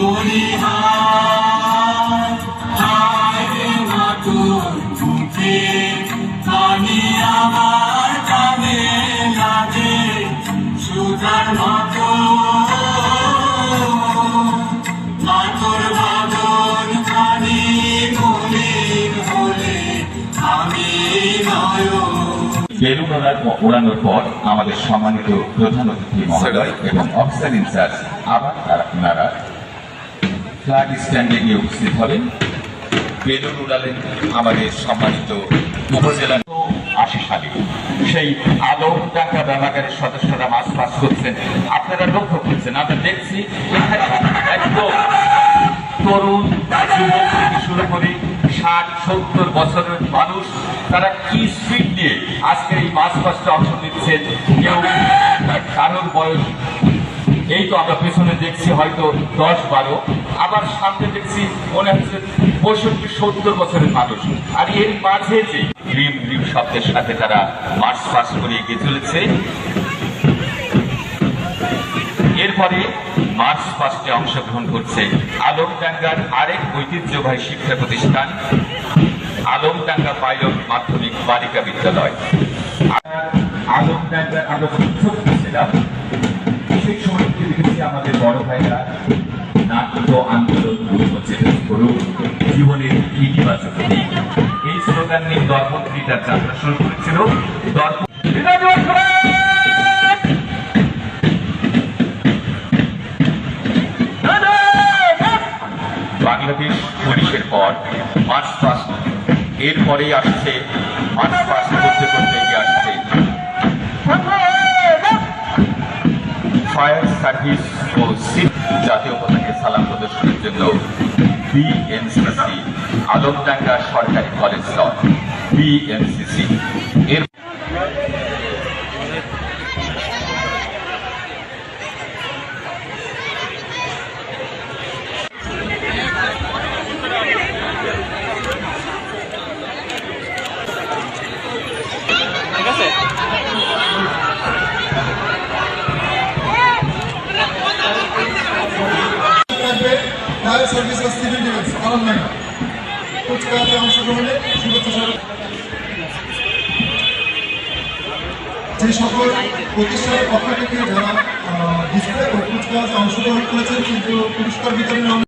পরিহার হায় রে মা তোর মুখে পানি আমার কানে লাগে সুধার মতো পর আমাদের সম্মানিত প্রধান অতিথি মহোদয় এবং অফিসার ইনচার্জ আবার তারা ফ্ল্যাগ স্ট্যান্ডে গিয়ে উপস্থিত হবেন বেলুন উড়ালেন আমাদের সম্মানিত উপজেলা আশি সালে সেই আলম ডাকা ব্যবহারের সদস্যরা মাছ পাস করছেন। আপনারা লক্ষ্য করছেন, আমরা দেখছি একদম তরুণ যুবক থেকে শুরু করে ষাট, সত্তর বছরের মানুষ, তারা কি স্পিড নিয়ে আজকে এই মাছ কষ্টে অংশ নিচ্ছেন? কেউ কারোর বয়স এই তো আমরা পেছনে দেখছি হয়তো দশ বারো, আবার সামনে দেখছি মনে হচ্ছে পঁয়ষট্টি, সত্তর বছরের মানুষ। আর এর মাঝে যে গ্রিম গ্রিম শব্দের সাথে তারা মার্চ পাস করে এগিয়ে চলেছে, এরপরে মার্চ পাস্টে অংশগ্রহণ করছে আলম আলমডাঙ্গার আরেক ঐতিহ্যবাহী শিক্ষা প্রতিষ্ঠান, আলম আলমডাঙ্গা পাইলট মাধ্যমিক বালিকা বিদ্যালয়। আলমডাঙ্গার আরও ছোট্ট ছিলাম আমাদের বড় ভাইরা নাট্য আন্দোলন করুক, জীবনের ইতিবাচক এই স্লোগান নিয়ে তার যাত্রা শুরু করেছিল। বাংলাদেশ পুলিশের পর পাস্ট এরপরেই আসছে পাস্ট সার্ভিস ও সিভ জাতীয় পতাকে সালাম প্রদর্শনের জন্য বিএনসিসি, আলমডাঙ্গা সরকারি কলেজ দল, বিএনসিসি। এর ডিফেন্স আলমডাঙ্গা কুচকাওয়াজে অংশগ্রহণে যে সকল প্রতিষ্ঠানের পক্ষ থেকে যারা ডিসপ্লে ও কুচকাওয়াজে অংশগ্রহণ করেছেন, কিন্তু পুরস্কার বিতরণে